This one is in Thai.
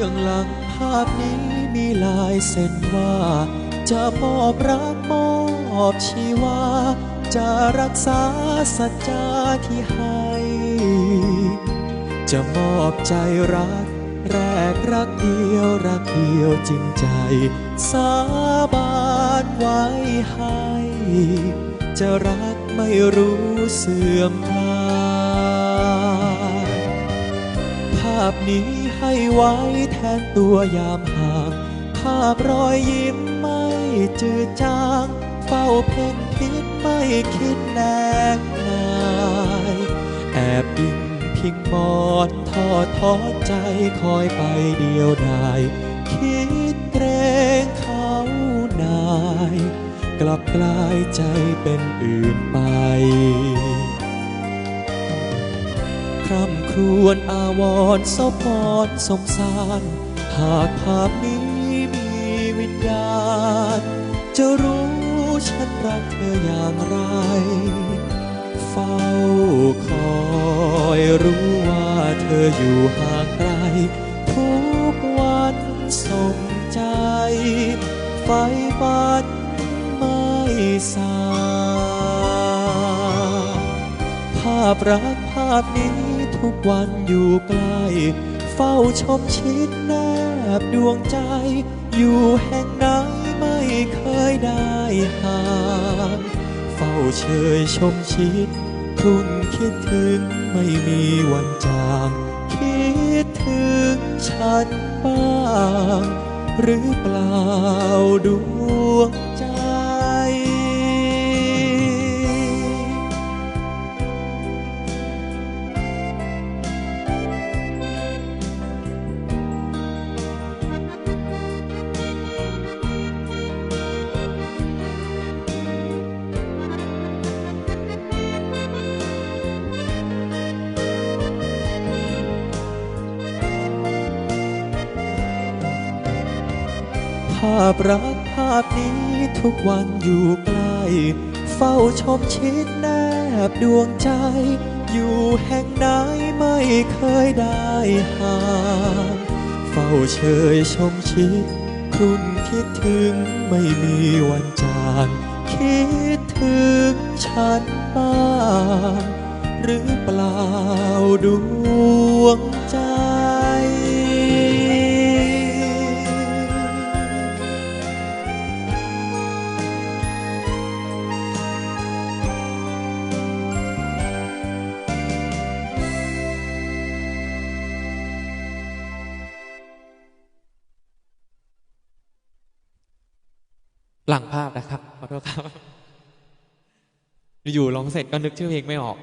ื้องหลังภาพนี้มีลายเส้นว่า จะมอบรักมอบชีวา จะรักษาสัจจาที่ให้ จะมอบใจรัก แรกรักเดียวรักเดียวจริงใจ สาบานไว้ให้ จะรักไม่รู้เสื่อมคลา นี้ให้ไว้แทนตัวยามห่างภาพรอยยิ้มไม่จืดจาง เฝ้าเพ่งพิษไม่คิดแนกนายแอบอิงพิงมอนทอดทอใจคอยไปเดียวดายคิดเกรงเขานาย กลับกลายใจเป็นอื่นไป ร่ำครวญอาวรสพรสมสาร หากภาพนี้มีวิญญาณ จะรู้ฉันรักเธออย่างไร เฝ้าคอยรู้ว่าเธออยู่ห่างไกล ทุกวันส่งใจไฟฝันไม่สางภาพรักภาพนี้ ทุกวันอยู่ใกล้เฝ้าชมชิดแนบดวงใจ อยู่แห่งไหนไม่เคยได้ห่างเฝ้าเชยชมชิดครุ่นคิดถึงไม่มีวันจาง คิดถึงฉันบ้าง หรือเปล่าดวงาพรักภาพนี้ทุกวันอยู่ใกล้เฝ้าชมชิดแนบดวงใจ อยู่แห่งไหนไม่เคยได้ห่างเฝ้าเชยชมชิดครุ่นคิดถึงไม่มีวันจางคิดถึงฉันบ้างหรือเปล่าดวงใจ หลังภาพนะครับขอโทษครับ อยู่ร้องเสร็จก็นึกชื่อเพลงไม่ออก